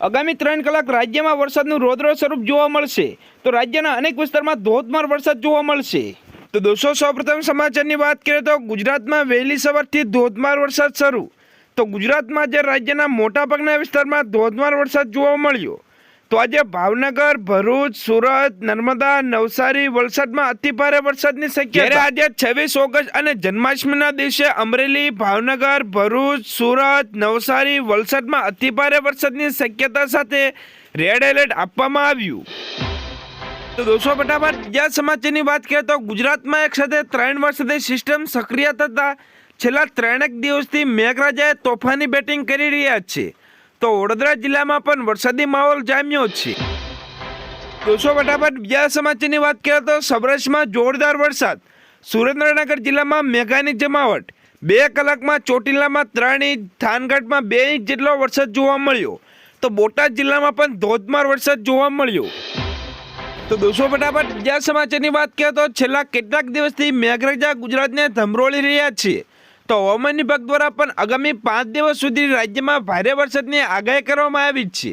આગામી ત્રણ કલાક રાજ્યમાં વરસાદનું રોદ્ર સ્વરૂપ જોવા મળશે. તો રાજ્યના અનેક વિસ્તારમાં ધોધમાર વરસાદ જોવા મળશે. તો દોસ્તો, સૌપ્રથમ સમાચારની વાત કરીએ તો ગુજરાતમાં વહેલી સવારથી ધોધમાર વરસાદ શરૂ. તો ગુજરાતમાં જે રાજ્યના મોટાભાગના વિસ્તારમાં ધોધમાર વરસાદ જોવા મળ્યો. તો આજે ભાવનગર, ભરૂચ, સુરત, નર્મદા, નવસારી વલસાડમાં અતિ ભારે વરસાદની શક્યતા. આજે છવ્વીસ ઓગસ્ટ અને જન્માષ્ટમીના દિવસે અમરેલી, ભાવનગર, ભરૂચ, સુરત, નવસારી, વલસાડમાં અતિ ભારે વરસાદની શક્યતા સાથે રેડ એલર્ટ આપવામાં આવ્યું. તો દોસ્તો, ફટાફટ બીજા સમાચારની વાત કરીએ તો ગુજરાતમાં એક સાથે ત્રણ વર્ષથી સિસ્ટમ સક્રિય થતા છેલ્લા ત્રણેક દિવસથી મેઘરાજાએ તોફાની બેટિંગ કરી રહ્યા છે. તો વડોદરા જિલ્લામાં પણ વરસાદી માહોલ જામ્યો છે. દોસ્તો ફટાફટ બીજા સમાચારની વાત કરીએ તો સૌરાષ્ટ્રમાં જોરદાર વરસાદ. સુરેન્દ્રનગર જિલ્લામાં મેઘાની જમાવટ. બે કલાકમાં ચોટીલામાં ત્રણ ઇંચ, થાનગઢમાં બે ઇંચ જેટલો વરસાદ જોવા મળ્યો. તો બોટાદ જિલ્લામાં પણ ધોધમાર વરસાદ જોવા મળ્યો. તો દોસ્તો ફટાફટ બીજા સમાચારની વાત કરીએ તો છેલ્લા કેટલાક દિવસથી મેઘરાજા ગુજરાતને ધમરોળી રહ્યા છે. તો હવામાન વિભાગ દ્વારા પણ આગામી પાંચ દિવસ સુધી રાજ્યમાં ભારે વરસાદની આગાહી કરવામાં આવી છે.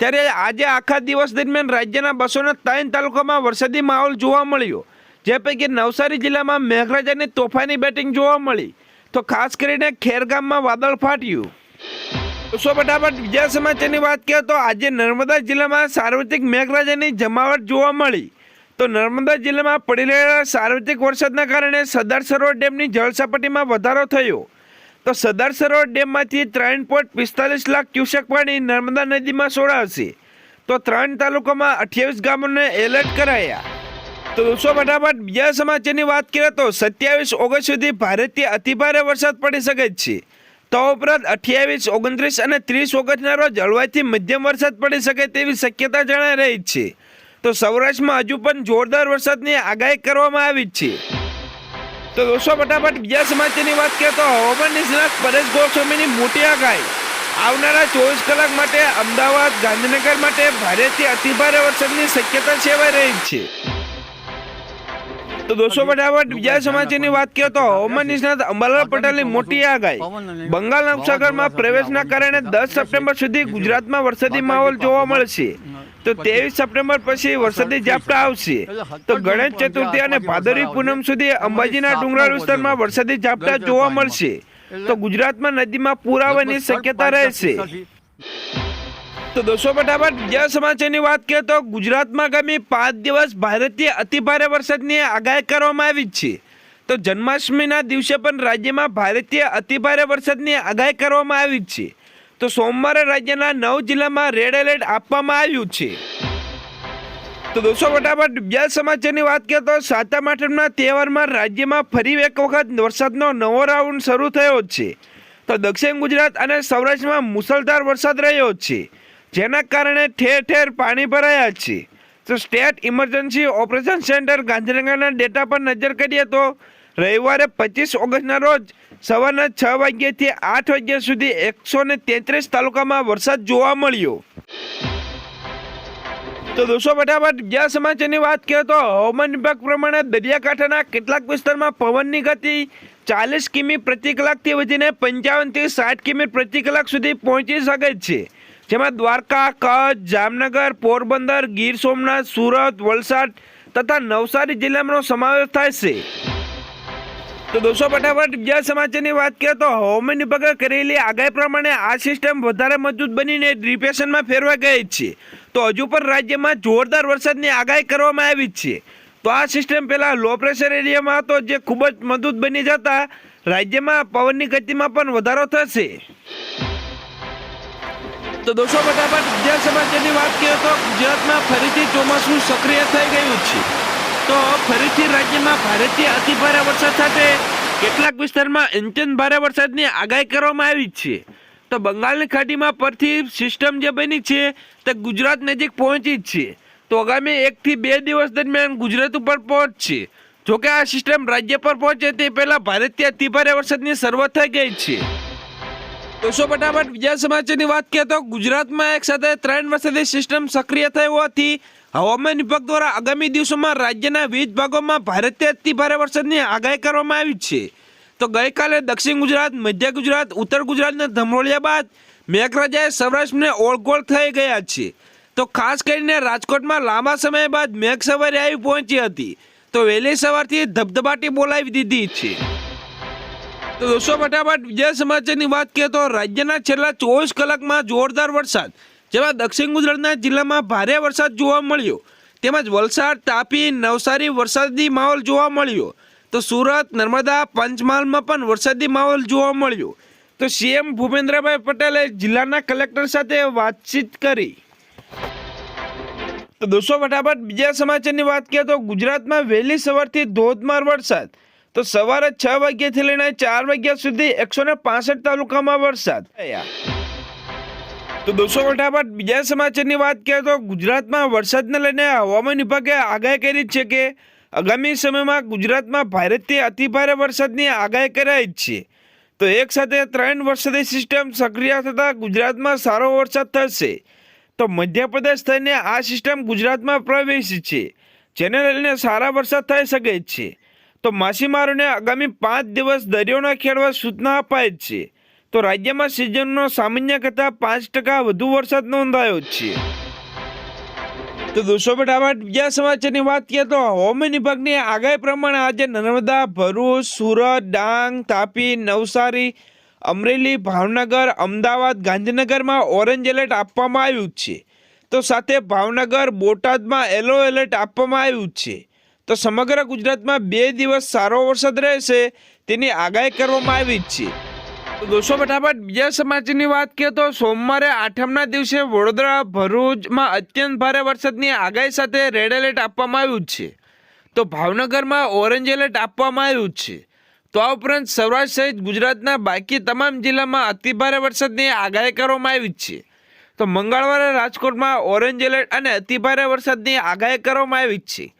ત્યારે આજે આખા દિવસ દરમિયાન રાજ્યના બસોના ત્રણ તાલુકામાં વરસાદી માહોલ જોવા મળ્યો, જે પૈકી નવસારી જિલ્લામાં મેઘરાજાની તોફાની બેટિંગ જોવા મળી. તો ખાસ કરીને ખેરગામમાં વાદળ ફાટ્યું. દોસ્તો ફટાફટ બીજા સમાચારની વાત કરીએ તો આજે નર્મદા જિલ્લામાં સાર્વત્રિક મેઘરાજાની જમાવટ જોવા મળી. તો નર્મદા જિલ્લામાં પડી રહેલા સાર્વત્રિક વરસાદના કારણે સરદાર સરોવર ડેમની જળસપાટીમાં વધારો થયો. તો સરદાર સરોવર ડેમમાંથી ત્રણ પોઈન્ટ પિસ્તાલીસ લાખ ક્યુસેક પાણી નર્મદા નદીમાં છોડાશે તો ત્રણ તાલુકામાં અઠ્યાવીસ ગામોને એલર્ટ કરાયા. તો દોસ્તો ફટાફટ બીજા સમાચારની વાત કરીએ તો સત્યાવીસ ઓગસ્ટ સુધી ભારતીય અતિભારે વરસાદ પડી શકે છે. તો ઉપરાંત અઠ્યાવીસ, ઓગણત્રીસ અને ત્રીસ ઓગસ્ટના રોજ હળવાથી મધ્યમ વરસાદ પડી શકે તેવી શક્યતા જણાઈ રહી છે. તો સૌરાષ્ટ્રમાં હજુ પણ જોરદાર વરસાદની આગાહી કરવામાં આવી છે. તો દોસ્તો, ફટાફટ બીજા સમાચારની વાત કરીએ તો હવામાન નિષ્ણાત પરેશ ગોસ્વામીની મોટી આગાહી. આવનારા ચોવીસ કલાક માટે અમદાવાદ, ગાંધીનગર માટે ભારેથી અતિભારે વરસાદની શક્યતા સેવાઈ રહી છે. તો દોસ્તો, ફટાફટ બીજા સમાચારની વાત કરીએ તો હવામાન નિષ્ણાત અંબાલાલ પટેલની મોટી આગાહી. બંગાળ ઉપસાગરમાં પ્રવેશના કારણે દસ સપ્ટેમ્બર સુધી ગુજરાતમાં વરસાદી માહોલ જોવા મળશે. તો ત્રેવીસ સપ્ટેમ્બર પછી વરસાદી ઝાપટા આવશે. તો ગણેશ ચતુર્થી અને ભાદરવી પૂનમ સુધી અંબાજીના ડુંગરાળ વિસ્તારમાં વરસાદી ઝાપટા જોવા મળશે. તો ગુજરાતમાં નદીમાં પૂર આવવાની શક્યતા રહેશે. તો દોસ્તો, ફટાફટ બીજા સમાચારની વાત કરીએ તો ગુજરાતમાં આગામી પાંચ દિવસ ભારતીય અતિભારે વરસાદની આગાહી કરવામાં આવી છે. તો જન્માષ્ટમીના દિવસે પણ રાજ્યમાં ભારતીય અતિભારે વરસાદની આગાહી કરવામાં આવી છે. તો સોમવારે રાજ્યના નવ જિલ્લામાં રેડ એલર્ટ આપવામાં આવ્યું છે. તો દોસ્તો, ફટાફટ બીજા સમાચારની વાત કરીએ તો સાતમ આઠમના તહેવારમાં રાજ્યમાં ફરી એક વખત વરસાદનો નવો રાઉન્ડ શરૂ થયો છે. તો દક્ષિણ ગુજરાત અને સૌરાષ્ટ્રમાં મુસળધાર વરસાદ રહ્યો છે, જેના કારણે ઠેર ઠેર પાણી ભરાયા છે. તો સ્ટેટ ઇમરજન્સી ઓપરેશન સેન્ટર ગાંધીનગરના ડેટા પર નજર કરીએ તો રવિવારે પચીસ ઓગસ્ટના રોજ સવારના છ વાગ્યાથી આઠ વાગ્યા સુધી એકસો ને તેત્રીસ તાલુકામાં વરસાદ જોવા મળ્યો. તો દોસ્તો, ફટાફટ બીજા સમાચારની વાત કરીએ તો હવામાન વિભાગ પ્રમાણે દરિયાકાંઠાના કેટલાક વિસ્તારમાં પવનની ગતિ ચાલીસ કિમી પ્રતિ કલાકથી વધીને પંચાવનથી સાઠ કિમી પ્રતિ કલાક સુધી પહોંચી શકે છે. જેમાં દ્વારકા, કચ્છ, જામનગર, પોરબંદર, ગીર સોમનાથ, સુરત, વલસાડ તથા નવસારી જિલ્લાનો સમાવેશ થાય છે. તો દોસ્તો, ફટાફટ બીજા સમાચારની વાત કરીએ તો હવામાન વિભાગે કરેલી આગાહી પ્રમાણે આ સિસ્ટમ વધારે મજબૂત બનીને ડિપ્રેશનમાં ફેરવાઈ ગઈ છે. તો હજુ પણ રાજ્યમાં જોરદાર વરસાદની આગાહી કરવામાં આવી છે. તો આ સિસ્ટમ પહેલાં લો પ્રેશર એરિયામાં હતો, જે ખૂબ જ મજબૂત બની જતા રાજ્યમાં પવનની ગતિમાં પણ વધારો થશે. તો દોસ્તો, ફટાફટ બીજા સમાચારની વાત કરીએ તો ગુજરાતમાં ફરીથી ચોમાસું સક્રિય થઈ ગયું છે. તો ફરીથી રાજ્યમાં ભારેથી અતિભારે વરસાદ સાથે કેટલાક વિસ્તારમાં અંચન ભારે વરસાદની આગાહી કરવામાં આવી છે. તો બંગાળની ખાડીમાં પરથી સિસ્ટમ જે બની છે તે ગુજરાત નજીક પહોંચી જ છે. તો આગામી એકથી બે દિવસ દરમિયાન ગુજરાત ઉપર પહોંચશે. જોકે આ સિસ્ટમ રાજ્ય પર પહોંચે તે પહેલાં ભારતીય અતિભારે વરસાદની શરૂઆત થઈ ગઈ છે. દોસ્તો ફટાફટ બીજા સમાચારની વાત કરીએ તો ગુજરાતમાં એક સાથે ત્રણ વરસાદી સિસ્ટમ સક્રિય થઈ હોવાથી હવામાન વિભાગ દ્વારા આગામી દિવસોમાં રાજ્યના વિવિધ ભાગોમાં ભારેથી અતિ ભારે વરસાદની આગાહી કરવામાં આવી છે. તો ગઈકાલે દક્ષિણ ગુજરાત, મધ્ય ગુજરાત, ઉત્તર ગુજરાતના ધમરોળિયા બાદ મેઘરાજાએ સૌરાષ્ટ્રને ઓળગોળ થઈ ગયા છે. તો ખાસ કરીને રાજકોટમાં લાંબા સમય બાદ મેઘ સવારી આવી પહોંચી હતી. તો વહેલી સવારથી ધબધબાટી બોલાવી દીધી છે. તો દોસ્તો, ફટાફટ બીજા સમાચારની વાત કરીએ તો રાજ્યના છેલ્લા ચોવીસ કલાકમાં જોરદાર વરસાદ જેમાં દક્ષિણ ગુજરાતના જિલ્લામાં ભારે વરસાદ જોવા મળ્યો. તેમજ વલસાડ, તાપી, નવસારી વરસાદી માહોલ જોવા મળ્યો. તો સુરત, નર્મદા, પંચમહાલમાં પણ વરસાદી માહોલ જોવા મળ્યો. તો સીએમ ભૂપેન્દ્રભાઈ પટેલે જિલ્લાના કલેક્ટર સાથે વાતચીત કરી. તો દોસ્તો, ફટાફટ બીજા સમાચારની વાત કરીએ તો ગુજરાતમાં વહેલી સવારથી ધોધમાર વરસાદ. તો સવારે છ વાગ્યાથી લઈને ચાર વાગ્યા સુધી એકસો ને પાસઠ તાલુકામાં વરસાદ થયા. તો દોસ્તો ફટાફટ બીજા સમાચારની વાત કરીએ તો ગુજરાતમાં વરસાદને લઈને હવામાન વિભાગે આગાહી કરી છે કે આગામી સમયમાં ગુજરાતમાં ભારેથી અતિભારે વરસાદની આગાહી કરાઈ જ છે. તો એક સાથે ત્રણ વરસાદી સિસ્ટમ સક્રિય થતાં ગુજરાતમાં સારો વરસાદ થશે. તો મધ્યપ્રદેશ થઈને આ સિસ્ટમ ગુજરાતમાં પ્રવેશી છે, જેને લઈને સારા વરસાદ થઈ શકે છે. તો માછીમારોને આગામી પાંચ દિવસ દરિયોના ખેડવા સૂચના અપાય છે. તો રાજ્યમાં સિઝનનો સામાન્ય કરતાં પાંચ ટકા વધુ વરસાદ નોંધાયો છે. તો દોસ્તો ફટાફટ બીજા સમાચારની વાત કરીએ તો હવામાન વિભાગની આગાહી પ્રમાણે આજે નર્મદા, ભરૂચ, સુરત, ડાંગ, તાપી, નવસારી, અમરેલી, ભાવનગર, અમદાવાદ, ગાંધીનગરમાં ઓરેન્જ એલર્ટ આપવામાં આવ્યું છે. તો સાથે ભાવનગર, બોટાદમાં યલો એલર્ટ આપવામાં આવ્યું છે. તો સમગ્ર ગુજરાતમાં બે દિવસ સારો વરસાદ રહેશે તેની આગાહી કરવામાં આવી છે. દોસ્તો, ફટાફટ બીજા સમાચારની વાત કરીએ તો સોમવારે આઠમના દિવસે વડોદરા ભરૂચમાં અત્યંત ભારે વરસાદની આગાહી સાથે રેડ એલર્ટ આપવામાં આવ્યું છે. તો ભાવનગરમાં ઓરેન્જ એલર્ટ આપવામાં આવ્યું છે. તો આ ઉપરાંત સૌરાષ્ટ્ર સહિત ગુજરાતના બાકી તમામ જિલ્લામાં અતિભારે વરસાદની આગાહી કરવામાં આવી છે. તો મંગળવારે રાજકોટમાં ઓરેન્જ એલર્ટ અને અતિભારે વરસાદની આગાહી કરવામાં આવી છે.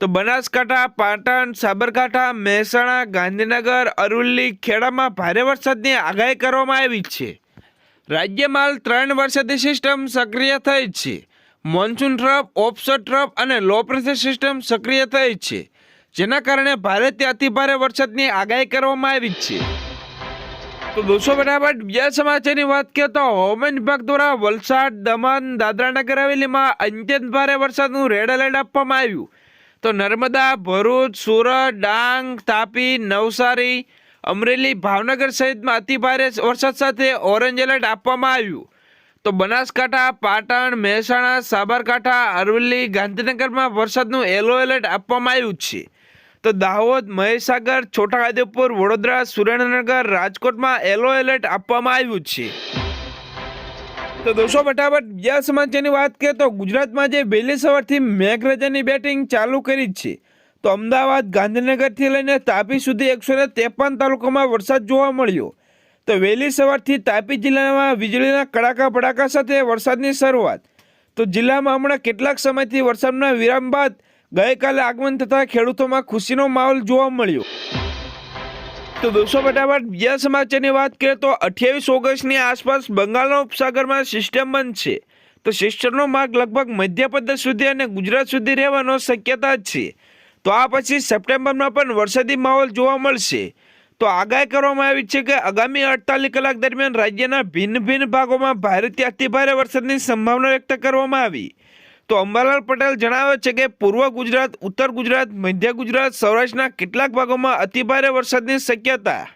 તો બનાસકાંઠા, પાટણ, સાબરકાંઠા, મહેસાણા, ગાંધીનગર, અરવલ્લી ખેડામાં ભારે વરસાદની આગાહી કરવામાં આવી છે. રાજ્યમાં ત્રણ વરસાદી સિસ્ટમ સક્રિય થઈ છે. મોન્સૂન ટ્રફ ઓફસર ટ્રફ અને લો પ્રેશર સિસ્ટમ સક્રિય થઈ છે. જેના કારણે ભારેથી અતિભારે વરસાદની આગાહી કરવામાં આવી છે. તો દોસ્તો બરાબર બીજા સમાચારની વાત કરીએ તો હવામાન વિભાગ દ્વારા વલસાડ, દમણ દાદરાનગર હવેલીમાં અત્યંત ભારે વરસાદનું રેડ એલર્ટ આપવામાં આવ્યું. તો નર્મદા, ભરૂચ, સુરત, ડાંગ, તાપી, નવસારી, અમરેલી, ભાવનગર સહિતમાં અતિભારે વરસાદ સાથે ઓરેન્જ એલર્ટ આપવામાં આવ્યું. તો બનાસકાંઠા, પાટણ, મહેસાણા, સાબરકાંઠા, અરવલ્લી, ગાંધીનગરમાં વરસાદનું યલો એલર્ટ આપવામાં આવ્યું છે. તો દાહોદ, મહીસાગર છોટાઉદેપુર વડોદરા, સુરેન્દ્રનગર, રાજકોટમાં યલો એલર્ટ આપવામાં આવ્યું છે. તો દોસ્તો ફટાફટ બીજા સમાચારની વાત કરીએ તો ગુજરાતમાં જે વહેલી સવારથી મેઘરાજાની બેટિંગ ચાલુ કરી જ છે. તો અમદાવાદ ગાંધીનગરથી લઈને તાપી સુધી એકસો ને તાલુકામાં વરસાદ જોવા મળ્યો. તો વહેલી સવારથી તાપી જિલ્લામાં વીજળીના કડાકા ભડાકા સાથે વરસાદની શરૂઆત. તો જિલ્લામાં હમણાં કેટલાક સમયથી વરસાદના વિરામ બાદ ગઈકાલે આગમન થતાં ખેડૂતોમાં ખુશીનો માહોલ જોવા મળ્યો. તો દોસ્તો ફટાફટ બીજા સમાચારની વાત કરીએ તો અઠ્યાવીસ ઓગસ્ટની આસપાસ બંગાળના ઉપસાગરમાં સિસ્ટમ બનશે તો સિસ્ટમનો માર્ગ લગભગ મધ્યપ્રદેશ સુધી અને ગુજરાત સુધી રહેવાનો શક્યતા છે. તો આ પછી સપ્ટેમ્બરમાં પણ વરસાદી માહોલ જોવા મળશે. તો આગાહી કરવામાં આવી છે કે આગામી અડતાલીસ કલાક દરમિયાન રાજ્યના ભિન્ન ભિન્ન ભાગોમાં ભારેથી અતિભારે વરસાદની સંભાવના વ્યક્ત કરવામાં આવી. તો અંબાલાલ પટેલ જણાવે છે કે પૂર્વ ગુજરાત, ઉત્તર ગુજરાત, મધ્ય ગુજરાત, સૌરાષ્ટ્રના કેટલાક ભાગોમાં અતિભારે વરસાદની શક્યતા.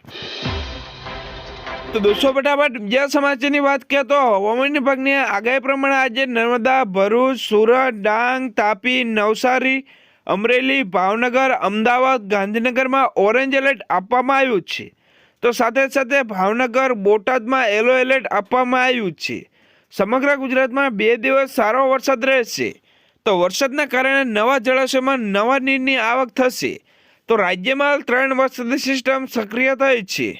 તો દોસ્તો, ફટાફટ બીજા સમાચારની વાત કરીએ તો હવામાન વિભાગની આગાહી પ્રમાણે આજે નર્મદા, ભરૂચ, સુરત, ડાંગ, તાપી, નવસારી, અમરેલી, ભાવનગર, અમદાવાદ, ગાંધીનગરમાં ઓરેન્જ એલર્ટ આપવામાં આવ્યું છે. તો સાથે સાથે ભાવનગર, બોટાદમાં યલો એલર્ટ આપવામાં આવ્યું છે. સમગ્ર ગુજરાતમાં બે દિવસ સારો વરસાદ રહેશે. તો વરસાદના કારણે નવા જળાશયમાં નવા નીરની આવક થશે. તો રાજ્યમાં ત્રણ વરસાદી સિસ્ટમ સક્રિય થઈ છે.